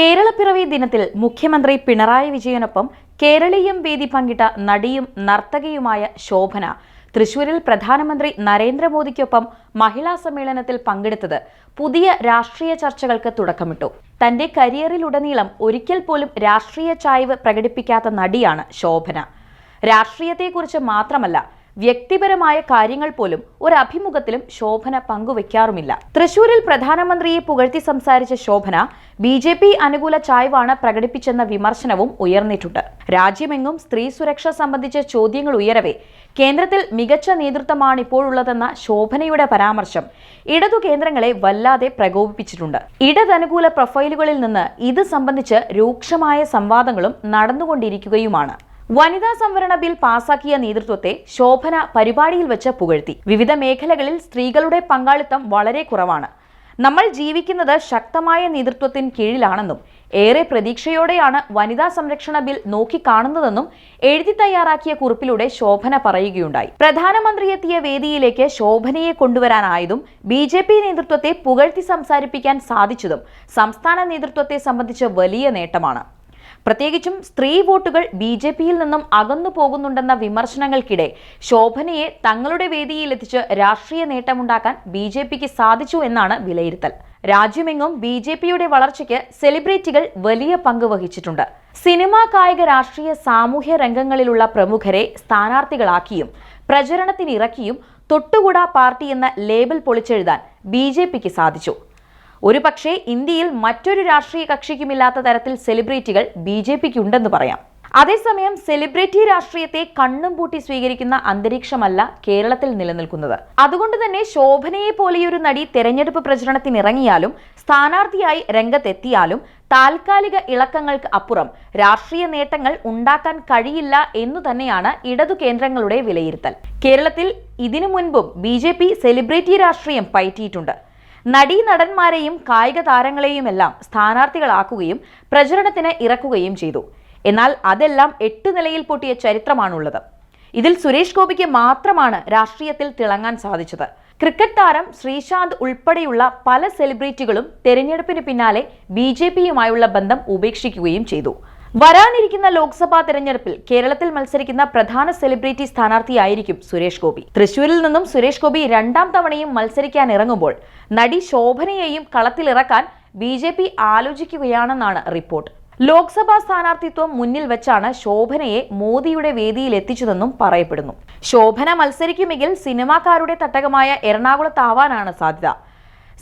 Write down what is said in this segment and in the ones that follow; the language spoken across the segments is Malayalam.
കേരളപ്പിറവി ദിനത്തിൽ മുഖ്യമന്ത്രി പിണറായി വിജയനൊപ്പം കേരളീയം വേദി പങ്കിട്ട നടിയും നർത്തകിയുമായ ശോഭന തൃശൂരിൽ പ്രധാനമന്ത്രി നരേന്ദ്രമോദിക്കൊപ്പം മഹിളാ സമ്മേളനത്തിൽ പങ്കെടുത്തത് പുതിയ രാഷ്ട്രീയ ചർച്ചകൾക്ക് തുടക്കമിട്ടു. തന്റെ കരിയറിലുടനീളം ഒരിക്കൽ പോലും രാഷ്ട്രീയ ചായ്വ് പ്രകടിപ്പിക്കാത്ത നടിയാണ് ശോഭന. രാഷ്ട്രീയത്തെക്കുറിച്ച് മാത്രമല്ല വ്യക്തിപരമായ കാര്യങ്ങൾ പോലും ഒരു അഭിമുഖത്തിലും ശോഭന പങ്കുവെക്കാറുമില്ല. തൃശൂരിൽ പ്രധാനമന്ത്രിയെ പുകഴ്ത്തി സംസാരിച്ച ശോഭന ബി ജെ പി അനുകൂല ചായ്വാണ് പ്രകടിപ്പിച്ചെന്ന വിമർശനവും ഉയർന്നിട്ടുണ്ട്. രാജ്യമെങ്ങും സ്ത്രീ സുരക്ഷ സംബന്ധിച്ച ചോദ്യങ്ങൾ ഉയരവേ കേന്ദ്രത്തിൽ മികച്ച നേതൃത്വമാണ് ഇപ്പോഴുള്ളതെന്ന ശോഭനയുടെ പരാമർശം ഇടതു കേന്ദ്രങ്ങളെ വല്ലാതെ പ്രകോപിപ്പിച്ചിട്ടുണ്ട്. ഇടതനുകൂല പ്രൊഫൈലുകളിൽ നിന്ന് ഇത് സംബന്ധിച്ച് രൂക്ഷമായ സംവാദങ്ങളും നടന്നുകൊണ്ടിരിക്കുകയുമാണ്. വനിതാ സംവരണ ബിൽ പാസാക്കിയ നേതൃത്വത്തെ ശോഭന പരിപാടിയിൽ വെച്ച് പുകഴ്ത്തി. വിവിധ മേഖലകളിൽ സ്ത്രീകളുടെ പങ്കാളിത്തം വളരെ കുറവാണ്. നമ്മൾ ജീവിക്കുന്നത് ശക്തമായ നേതൃത്വത്തിന് കീഴിലാണെന്നും ഏറെ പ്രതീക്ഷയോടെയാണ് വനിതാ സംരക്ഷണ ബിൽ നോക്കിക്കാണുന്നതെന്നും എഴുതി തയ്യാറാക്കിയ കുറിപ്പിലൂടെ ശോഭന പറയുകയുണ്ടായി. പ്രധാനമന്ത്രി എത്തിയ വേദിയിലേക്ക് ശോഭനയെ കൊണ്ടുവരാനായതും ബി ജെ പി നേതൃത്വത്തെ പുകഴ്ത്തി സംസാരിപ്പിക്കാൻ സാധിച്ചതും സംസ്ഥാന നേതൃത്വത്തെ സംബന്ധിച്ച് വലിയ നേട്ടമാണ്. പ്രത്യേകിച്ചും സ്ത്രീ വോട്ടുകൾ ബി ജെ പിയിൽ നിന്നും അകന്നു പോകുന്നുണ്ടെന്ന വിമർശനങ്ങൾക്കിടെ ശോഭനയെ തങ്ങളുടെ വേദിയിലെത്തിച്ച് രാഷ്ട്രീയ നേട്ടമുണ്ടാക്കാൻ ബി ജെ പിക്ക് സാധിച്ചു എന്നാണ് വിലയിരുത്തൽ. രാജ്യമെങ്ങും ബി ജെ പിയുടെ വളർച്ചയ്ക്ക് സെലിബ്രിറ്റികൾ വലിയ പങ്ക് വഹിച്ചിട്ടുണ്ട്. സിനിമാ കായിക രാഷ്ട്രീയ സാമൂഹ്യ രംഗങ്ങളിലുള്ള പ്രമുഖരെ സ്ഥാനാർത്ഥികളാക്കിയും പ്രചരണത്തിനിറക്കിയും തൊട്ടുകൂടാ പാർട്ടി എന്ന ലേബൽ പൊളിച്ചെഴുതാൻ ബി ജെ പിക്ക് പക്ഷേ ഇന്ത്യയിൽ മറ്റൊരു രാഷ്ട്രീയ കക്ഷിക്കുമില്ലാത്ത തരത്തിൽ സെലിബ്രിറ്റികൾ ബി ജെ പിക്ക് ഉണ്ടെന്ന് പറയാം. അതേസമയം സെലിബ്രിറ്റി രാഷ്ട്രീയത്തെ കണ്ണും പൂട്ടി സ്വീകരിക്കുന്ന അന്തരീക്ഷമല്ല കേരളത്തിൽ നിലനിൽക്കുന്നത്. അതുകൊണ്ട് തന്നെ ശോഭനയെ പോലെയൊരു നടി തെരഞ്ഞെടുപ്പ് പ്രചരണത്തിനിറങ്ങിയാലും സ്ഥാനാർത്ഥിയായി രംഗത്തെത്തിയാലും താൽക്കാലിക ഇളക്കങ്ങൾക്ക് അപ്പുറം രാഷ്ട്രീയ നേട്ടങ്ങൾ ഉണ്ടാക്കാൻ കഴിയില്ല എന്നു തന്നെയാണ് ഇടതു കേന്ദ്രങ്ങളുടെ വിലയിരുത്തൽ. കേരളത്തിൽ ഇതിനു മുൻപും ബി സെലിബ്രിറ്റി രാഷ്ട്രീയം പയറ്റിയിട്ടുണ്ട്. നടീനടന്മാരെയും കായിക താരങ്ങളെയുമെല്ലാം സ്ഥാനാർത്ഥികളാക്കുകയും പ്രചരണത്തിന് ഇറക്കുകയും ചെയ്തു. എന്നാൽ അതെല്ലാം എട്ട് നിലയിൽ പൊട്ടിയ ചരിത്രമാണുള്ളത്. ഇതിൽ സുരേഷ് ഗോപിക്ക് മാത്രമാണ് രാഷ്ട്രീയത്തിൽ തിളങ്ങാൻ സാധിച്ചത്. ക്രിക്കറ്റ് താരം ശ്രീശാന്ത് ഉൾപ്പെടെയുള്ള പല സെലിബ്രിറ്റികളും തെരഞ്ഞെടുപ്പിന് പിന്നാലെ ബി ജെ പിയുമായുള്ള ബന്ധം ഉപേക്ഷിക്കുകയും ചെയ്തു. വരാനിരിക്കുന്ന ലോക്സഭാ തെരഞ്ഞെടുപ്പിൽ കേരളത്തിൽ മത്സരിക്കുന്ന പ്രധാന സെലിബ്രിറ്റി സ്ഥാനാർത്ഥിയായിരിക്കും സുരേഷ് ഗോപി. തൃശൂരിൽ നിന്നും സുരേഷ് ഗോപി രണ്ടാം തവണയും മത്സരിക്കാൻ ഇറങ്ങുമ്പോൾ നടി ശോഭനയെയും കളത്തിലിറക്കാൻ ബി ജെ പി ആലോചിക്കുകയാണെന്നാണ് റിപ്പോർട്ട്. ലോക്സഭാ സ്ഥാനാർത്ഥിത്വം മുന്നിൽ വെച്ചാണ് ശോഭനയെ മോദിയുടെ വേദിയിൽ എത്തിച്ചതെന്നും പറയപ്പെടുന്നു. ശോഭന മത്സരിക്കുമെങ്കിൽ സിനിമാക്കാരുടെ തട്ടകമായ എറണാകുളത്താവാനാണ് സാധ്യത.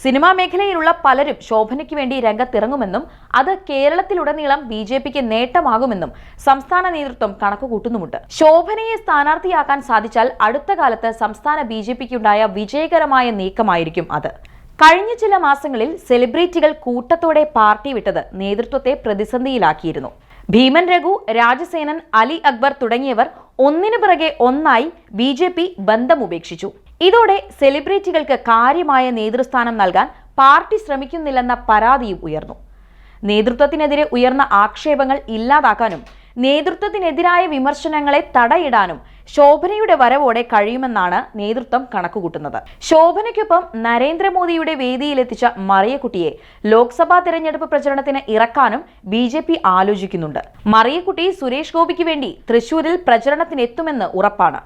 സിനിമാ മേഖലയിലുള്ള പലരും ശോഭനയ്ക്ക് വേണ്ടി രംഗത്തിറങ്ങുമെന്നും അത് കേരളത്തിലുടനീളം ബി ജെ പിക്ക് നേട്ടമാകുമെന്നും സംസ്ഥാന നേതൃത്വം കണക്കുകൂട്ടുന്നുമുണ്ട്. ശോഭനയെ സ്ഥാനാർത്ഥിയാക്കാൻ സാധിച്ചാൽ അടുത്ത കാലത്ത് സംസ്ഥാന ബി ജെ പിക്കുണ്ടായ വിജയകരമായ നീക്കമായിരിക്കും അത്. കഴിഞ്ഞ ചില മാസങ്ങളിൽ സെലിബ്രിറ്റികൾ കൂട്ടത്തോടെ പാർട്ടി വിട്ടത് നേതൃത്വത്തെ പ്രതിസന്ധിയിലാക്കിയിരുന്നു. ഭീമൻ രഘു രാജസേനൻ അലി അക്ബർ തുടങ്ങിയവർ ഒന്നിനു പിറകെ ഒന്നായി ബി ജെ പി ബന്ധമുപേക്ഷിച്ചു ഇതോടെ സെലിബ്രിറ്റികൾക്ക് കാര്യമായ നേതൃസ്ഥാനം നൽകാൻ പാർട്ടി ശ്രമിക്കുന്നില്ലെന്ന പരാതിയും ഉയർന്നു. നേതൃത്വത്തിനെതിരെ ഉയർന്ന ആക്ഷേപങ്ങൾ ഇല്ലാതാക്കാനും നേതൃത്വത്തിനെതിരായ വിമർശനങ്ങളെ തടയിടാനും ശോഭനയുടെ വരവോടെ കഴിയുമെന്നാണ് നേതൃത്വം കണക്കുകൂട്ടുന്നത്. ശോഭനയ്ക്കൊപ്പം നരേന്ദ്രമോദിയുടെ വേദിയിലെത്തിച്ച മറിയക്കുട്ടിയെ ലോക്സഭാ തെരഞ്ഞെടുപ്പ് പ്രചരണത്തിന് ഇറക്കാനും ബി ജെ പി ആലോചിക്കുന്നുണ്ട്. മറിയക്കുട്ടി സുരേഷ് ഗോപിക്ക് വേണ്ടി തൃശൂരിൽ പ്രചരണത്തിനെത്തുമെന്ന് ഉറപ്പാണ്.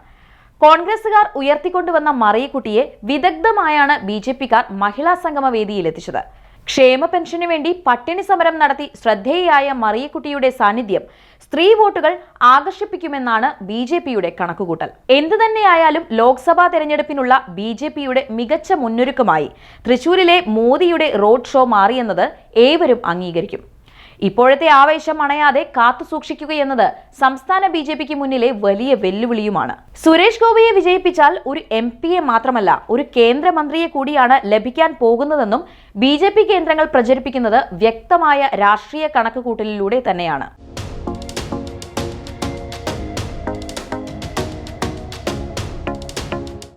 കോൺഗ്രസുകാർ ഉയർത്തിക്കൊണ്ടുവന്ന മറിയക്കുട്ടിയെ വിദഗ്ധമായാണ് ബി ജെ പിക്കാർ മഹിളാ സംഗമ വേദിയിലെത്തിച്ചത് ക്ഷേമ പെൻഷനു വേണ്ടി പട്ടിണി സമരം നടത്തി ശ്രദ്ധേയായ മറിയക്കുട്ടിയുടെ സാന്നിധ്യം സ്ത്രീ വോട്ടുകൾ ആകർഷിപ്പിക്കുമെന്നാണ് ബി ജെ പിയുടെ കണക്കുകൂട്ടൽ. എന്തു തന്നെയായാലും ലോക്സഭാ തെരഞ്ഞെടുപ്പിനുള്ള ബി ജെ പിയുടെ മികച്ച മുന്നൊരുക്കമായി തൃശൂരിലെ മോദിയുടെ റോഡ് ഷോ മാറിയെന്നത് ഏവരും അംഗീകരിക്കും. ഇപ്പോഴത്തെ ആവേശം അണയാതെ കാത്തു സൂക്ഷിക്കുകയെന്നത് സംസ്ഥാന ബി ജെ പിക്ക് മുന്നിലെ വലിയ വെല്ലുവിളിയുമാണ്. സുരേഷ് ഗോപിയെ വിജയിപ്പിച്ചാൽ ഒരു എം പിയെ മാത്രമല്ല ഒരു കേന്ദ്രമന്ത്രിയെ കൂടിയാണ് ലഭിക്കാൻ പോകുന്നതെന്നും ബി കേന്ദ്രങ്ങൾ പ്രചരിപ്പിക്കുന്നത് വ്യക്തമായ രാഷ്ട്രീയ കണക്കുകൂട്ടലിലൂടെ തന്നെയാണ്.